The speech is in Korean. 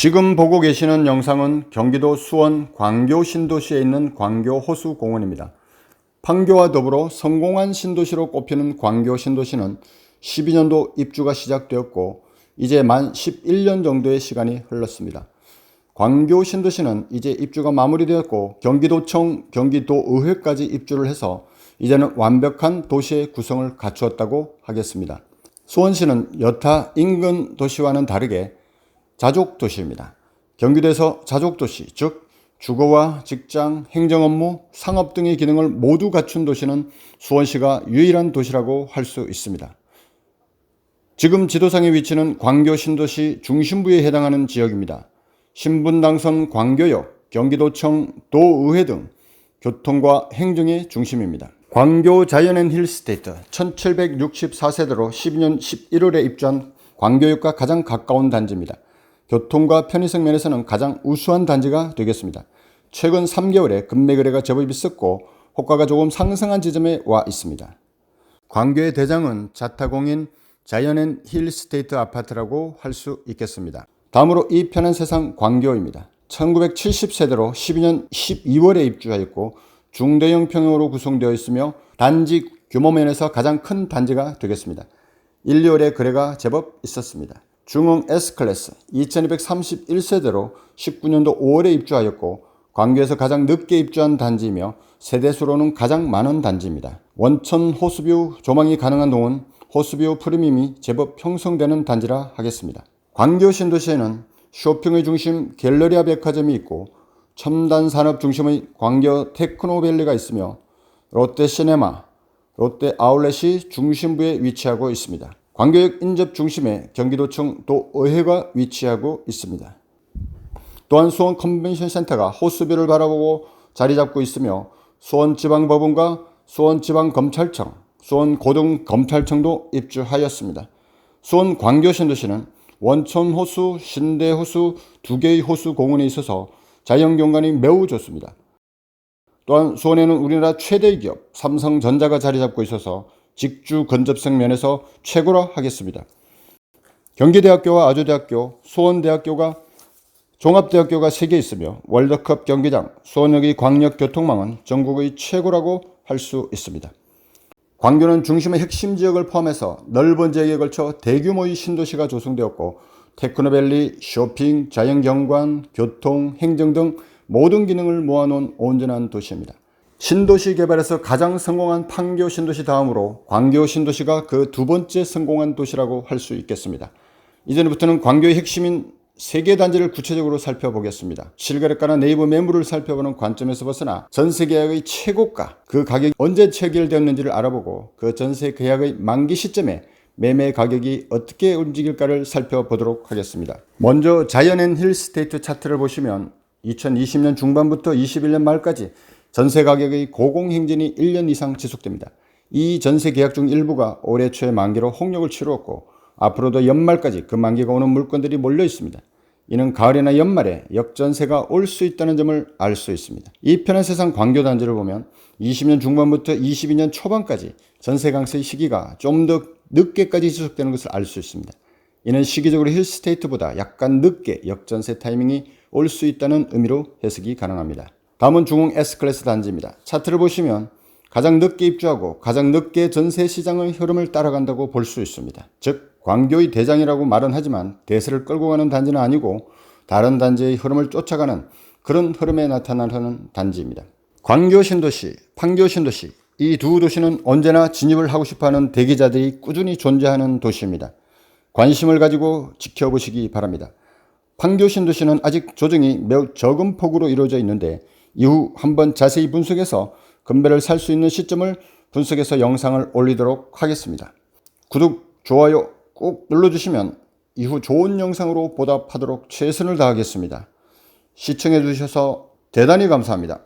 지금 보고 계시는 영상은 경기도 수원 광교 신도시에 있는 광교 호수 공원입니다. 판교와 더불어 성공한 신도시로 꼽히는 광교 신도시는 12년도 입주가 시작되었고 이제 만 11년 정도의 시간이 흘렀습니다. 광교 신도시는 이제 입주가 마무리되었고 경기도청, 경기도의회까지 입주를 해서 이제는 완벽한 도시의 구성을 갖추었다고 하겠습니다. 수원시는 여타 인근 도시와는 다르게 자족 도시입니다. 경기도에서 자족 도시, 즉 주거와 직장, 행정 업무, 상업 등의 기능을 모두 갖춘 도시는 수원시가 유일한 도시라고 할 수 있습니다. 지금 지도상의 위치는 광교 신도시 중심부에 해당하는 지역입니다. 신분 당선 광교역, 경기도청, 도의회 등 교통과 행정의 중심입니다. 광교 자연앤 힐스테이트 1764세대로 12년 11월에 입주한 광교역과 가장 가까운 단지입니다. 교통과 편의성 면에서는 가장 우수한 단지가 되겠습니다. 최근 3개월에 금매 거래가 제법 있었고 호가가 조금 상승한 지점에 와 있습니다. 광교의 대장은 자타공인 자연앤 힐스테이트 아파트라고 할 수 있겠습니다. 다음으로 이 편한 세상 광교입니다. 1970세대로 12년 12월에 입주하였고 중대형 평형으로 구성되어 있으며 단지 규모 면에서 가장 큰 단지가 되겠습니다. 1, 2월에 거래가 제법 있었습니다. 중흥 S클래스 2231세대로 19년도 5월에 입주하였고 광교에서 가장 늦게 입주한 단지이며 세대수로는 가장 많은 단지입니다. 원천 호수뷰 조망이 가능한 동은 호수뷰 프리미엄이 제법 형성되는 단지라 하겠습니다. 광교 신도시에는 쇼핑의 중심 갤러리아 백화점이 있고 첨단 산업 중심의 광교 테크노밸리가 있으며 롯데 시네마, 롯데 아울렛이 중심부에 위치하고 있습니다. 광교역 인접 중심에 경기도청 도의회가 위치하고 있습니다. 또한 수원 컨벤션 센터가 호수뷰를 바라보고 자리 잡고 있으며 수원지방법원과 수원지방검찰청, 수원고등검찰청도 입주하였습니다. 수원 광교신도시는 원천호수, 신대호수 두 개의 호수 공원에 있어서 자연경관이 매우 좋습니다. 또한 수원에는 우리나라 최대 기업 삼성전자가 자리 잡고 있어서 직주 근접성 면에서 최고라 하겠습니다. 경기대학교와 아주대학교, 수원대학교가 종합대학교가 3개 있으며 월드컵 경기장, 수원역의 광역교통망은 전국의 최고라고 할 수 있습니다. 광교는 중심의 핵심 지역을 포함해서 넓은 지역에 걸쳐 대규모의 신도시가 조성되었고 테크노밸리, 쇼핑, 자연경관, 교통, 행정 등 모든 기능을 모아놓은 온전한 도시입니다. 신도시 개발에서 가장 성공한 판교 신도시 다음으로 광교 신도시가 그 두 번째 성공한 도시라고 할 수 있겠습니다. 이전부터는 광교의 핵심인 세계 단지를 구체적으로 살펴보겠습니다. 실거래가나 네이버 매물을 살펴보는 관점에서 벗어나 전세 계약의 최고가, 그 가격이 언제 체결되었는지를 알아보고 그 전세 계약의 만기 시점에 매매 가격이 어떻게 움직일까를 살펴보도록 하겠습니다. 먼저 자이언 힐스테이트 차트를 보시면 2020년 중반부터 21년 말까지 전세 가격의 고공행진이 1년 이상 지속됩니다. 이 전세 계약 중 일부가 올해 초에 만기로 홍역을 치루었고 앞으로도 연말까지 그 만기가 오는 물건들이 몰려 있습니다. 이는 가을이나 연말에 역전세가 올 수 있다는 점을 알 수 있습니다. 이 편한 세상 광교 단지를 보면 20년 중반부터 22년 초반까지 전세 강세 시기가 좀 더 늦게까지 지속되는 것을 알 수 있습니다. 이는 시기적으로 힐스테이트보다 약간 늦게 역전세 타이밍이 올 수 있다는 의미로 해석이 가능합니다. 다음은 중흥 S클래스 단지입니다. 차트를 보시면 가장 늦게 입주하고 가장 늦게 전세 시장의 흐름을 따라간다고 볼 수 있습니다. 즉 광교의 대장이라고 말은 하지만 대세를 끌고 가는 단지는 아니고 다른 단지의 흐름을 쫓아가는 그런 흐름에 나타나는 단지입니다. 광교 신도시, 판교 신도시 이 두 도시는 언제나 진입을 하고 싶어하는 대기자들이 꾸준히 존재하는 도시입니다. 관심을 가지고 지켜보시기 바랍니다. 판교 신도시는 아직 조정이 매우 적은 폭으로 이루어져 있는데 이후 한번 자세히 분석해서 건배를 살 수 있는 시점을 분석해서 영상을 올리도록 하겠습니다. 구독, 좋아요 꼭 눌러주시면 이후 좋은 영상으로 보답하도록 최선을 다하겠습니다. 시청해 주셔서 대단히 감사합니다.